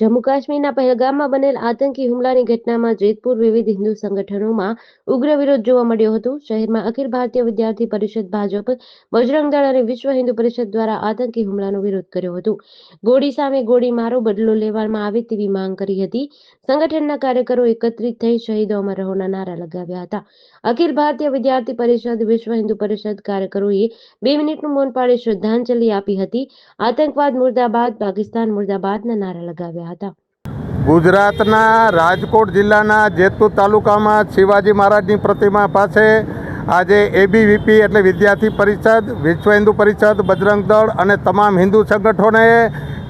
જમ્મુ કાશ્મીરના પહેલગામમાં બનેલ આતંકી હુમલાની ઘટનામાં જેતપુર વિવિધ હિન્દુ સંગઠનોમાં ઉગ્ર વિરોધ જોવા મળ્યો હતો. શહેરમાં અખિલ ભારતીય વિદ્યાર્થી પરિષદ ભાજપ, બજરંગ દળ અને વિશ્વ હિન્દુ પરિષદ દ્વારા આતંકી હુમલાનો વિરોધ કર્યો હતો. ગોળી સામે ગોળી મારો બદલો લેવામાં આવે તેવી માંગ કરી હતી. સંગઠનના કાર્યકરો એકત્રિત થઈ શહીદો અમર રહોના નારા લગાવ્યા હતા. અખિલ ભારતીય વિદ્યાર્થી પરિષદ, વિશ્વ હિન્દુ પરિષદ કાર્યકરોએ બે મિનિટનું મૌન પાડી શ્રદ્ધાંજલિ આપી હતી. આતંકવાદ મુર્દાબાદ, પાકિસ્તાન મુર્દાબાદના નારા લગાવ્યા હતા. ગુજરાતના રાજકોટ જિલ્લાના જેતપુર તાલુકામાં શિવાજી મહારાજની પ્રતિમા પાસે આજે એબીવીપી એટલે વિદ્યાર્થી પરિષદ, વિશ્વ હિન્દુ પરિષદ, બજરંગ દળ અને તમામ હિન્દુ સંગઠનોએ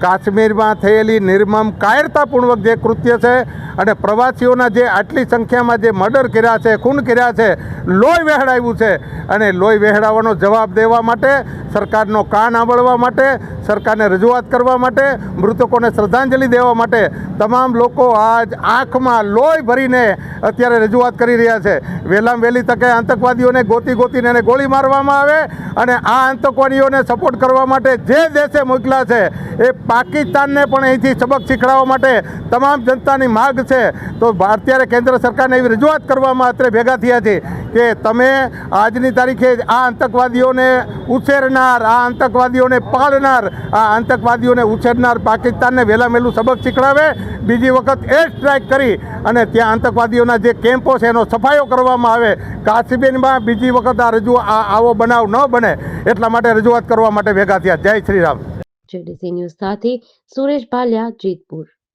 કાશ્મીરમાં થયેલી નિર્મમ કાયરતાપૂર્વક જે કૃત્ય છે અને પ્રવાસીઓના જે આટલી સંખ્યામાં જે મર્ડર કર્યા છે, ખૂન કર્યા છે, લોહી વહેડાવ્યું છે અને લોહી વહેડાવવાનો જવાબ દેવા માટે, સરકારનો કાન આંબળવા માટે સરકારને રજૂઆત કરવા માટે, મૃતકોને શ્રદ્ધાંજલિ દેવા માટે તમામ લોકો આજ આંખમાં લોહી ભરીને અત્યારે રજૂઆત કરી રહ્યા છે. વહેલામ વહેલી તકે આતંકવાદીઓને ગોતી ગોતીને એને ગોળી મારવામાં આવે અને આ આતંકવાદીઓને સપોર્ટ કરવા માટે જે દેશે મોકલા છે એ પાકિસ્તાનને પણ અહીંથી સબક શીખડાવવા માટે તમામ જનતાની માગ છે. તો અત્યારે કેન્દ્ર સરકારને એવી રજૂઆત કરવામાં અત્યારે ભેગા થયા છે કે તમે આજની તારીખે આ આતંકવાદીઓને ઉછેરનાર, આ આતંકવાદીઓને પાળનાર આ આતંકવાદીઓને ઉછેરનાર પાકિસ્તાનને વહેલા વહેલું સબક શીખડાવે. બીજી વખત એ સ્ટ્રાઇક કરી અને ત્યાં આતંકવાદીઓના જે કેમ્પો છે એનો સફાયો કરવામાં આવે. કાશીબેનમાં બીજી વખત આ રજૂ આવો બનાવ ન બને એટલા માટે રજૂઆત કરવા માટે ભેગા થયા. જય શ્રી રામ. ન્યૂઝ સાથે સુરેશ ભાલિયા જેતપુર.